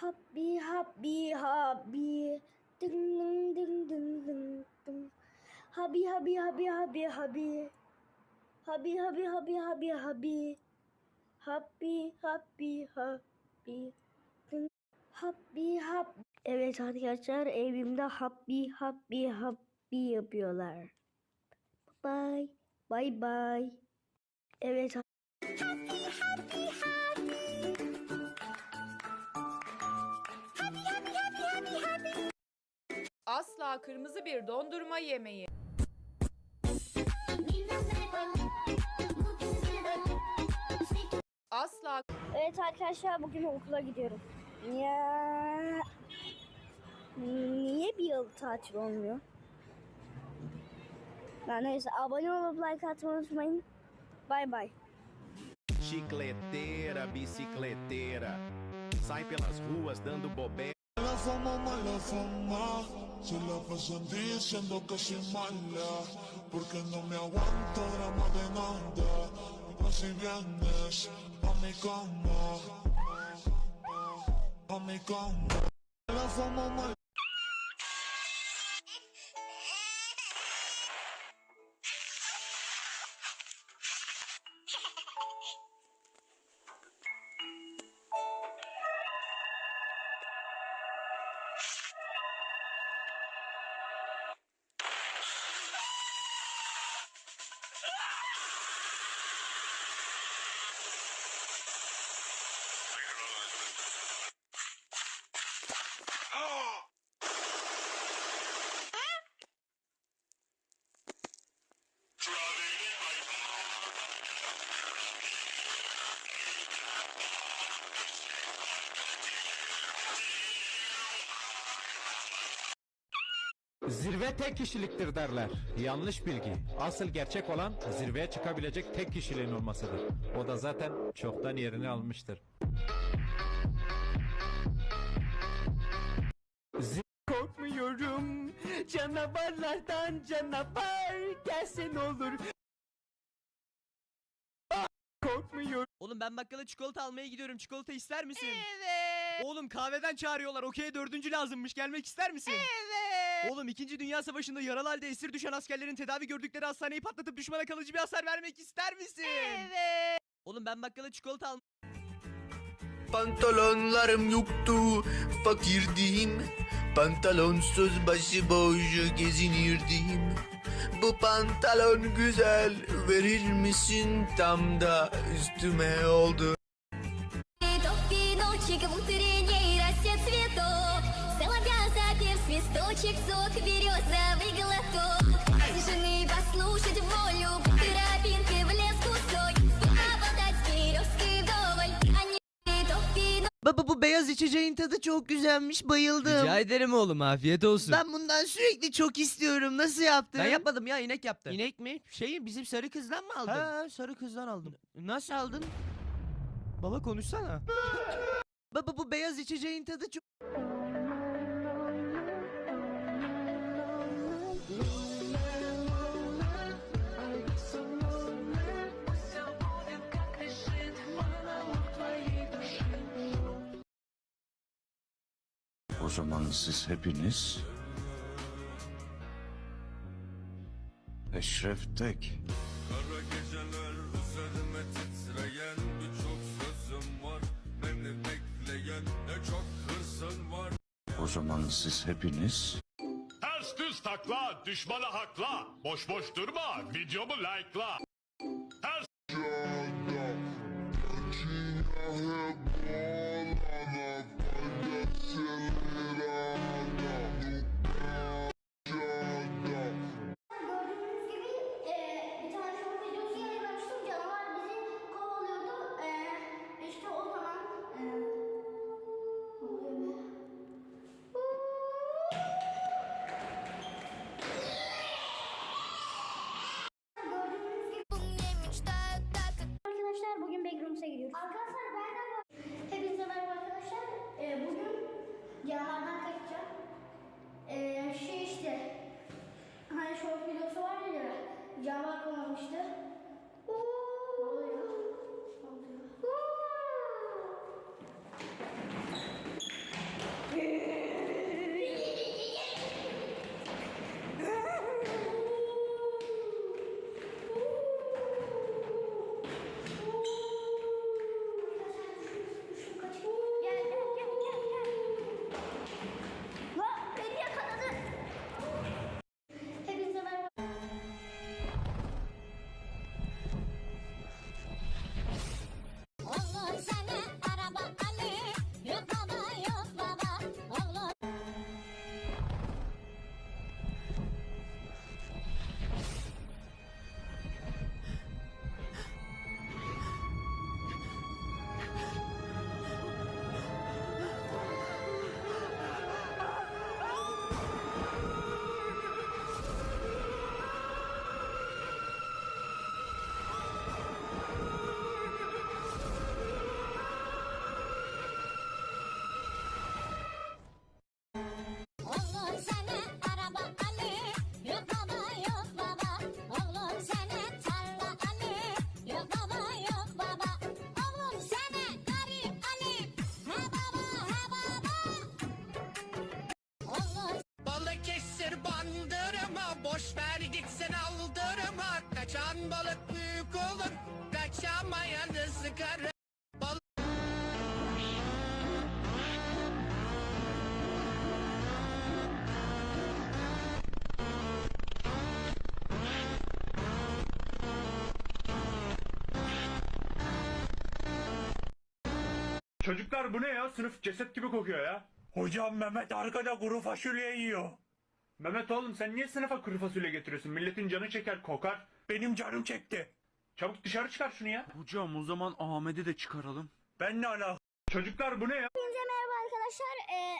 Happy happy happy. Ding ding ding ding ding ding. Happy happy happy happy happy. Happy happy happy happy happy. Happy happy happy. Happy happy. Evet arkadaşlar evimde happy happy happy yapıyorlar. Bye bye bye. Evet Asla kırmızı bir dondurma yemeyin. Asla Evet arkadaşlar bugün okula gidiyorum. Ya niye bir yıl tatil olmuyor? Ben neyse abone olup like atmayı unutmayın. Bay bay. Chicleteira, bicicleteira. Sai pelas ruas dando bobeira. Fama, mala fama, se la pasan diciendo que soy mala, porque no me aguanto drama de nada. Mas si vienes a mi cama, a mi cama. Zirve tek kişiliktir derler. Yanlış bilgi. Asıl gerçek olan zirveye çıkabilecek tek kişiliğin olmasıdır. O da zaten çoktan yerini almıştır. Korkmuyorum canavarlardan canavar gelsin olur. Ah, Korkmuyorum. Oğlum ben bakkala çikolata almaya gidiyorum. Çikolata ister misin? Evet. Oğlum kahveden çağırıyorlar. Okey dördüncü lazımmış. Gelmek ister misin? Evet. Oğlum 2. Dünya Savaşı'nda yaralı halde esir düşen askerlerin tedavi gördükleri hastaneyi patlatıp düşmana kalıcı bir hasar vermek ister misin? Evet. Oğlum ben bakkala çikolata al... Pantolonlarım yoktu, fakirdim. Pantalonsuz başıboş gezinirdim. Bu pantalon güzel, verir misin tam da üstüme oldu. Baba bu beyaz içeceğin tadı çok güzelmiş bayıldım. Rica ederim oğlum afiyet olsun. Ben bundan sürekli çok istiyorum. Nasıl yaptın? Ben yapmadım ya inek yaptı. İnek mi? Şeyi bizim sarı kızdan mı aldın? He sarı kızdan aldım. Nasıl aldın? Baba konuşsana. Baba bu beyaz içeceğin tadı çok... O zaman siz hepiniz Eşref Tek. Kara geceler üzerime titreyen birçok sözüm var. Beni bekleyen ne çok hırsın var. O zaman siz hepiniz Ters düz takla düşmana hakla. Boş boş durma videomu like'la. Ters boş ver gitsin aldırma Kaçan balık büyük olur Kaçamayanı sıkarım Çocuklar bu ne ya? Sınıf ceset gibi kokuyor ya. Hocam Mehmet arkada kuru fasulye yiyor. Mehmet oğlum sen niye sınıfa kuru fasulye getiriyorsun? Milletin canı çeker kokar. Benim canım çekti. Çabuk dışarı çıkar şunu ya. Hocam o zaman Ahmet'i de çıkaralım. Ben ne ala? Çocuklar bu ne ya? Hepinize merhaba arkadaşlar. Ee,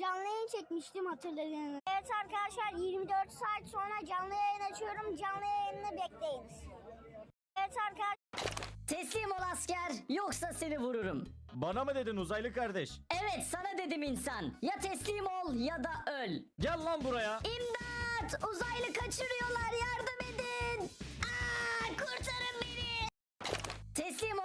canlı yayın çekmiştim hatırladığınız. Evet arkadaşlar 24 saat sonra canlı yayın açıyorum. Canlı yayını bekleyiniz. Evet arkadaşlar. Teslim ol asker yoksa seni vururum. Bana mı dedin uzaylı kardeş? Evet sana dedim insan. Ya teslim ol ya da öl. Gel lan buraya. İmdat! Uzaylı kaçırıyorlar yardım edin. Aa, kurtarın beni. Teslim ol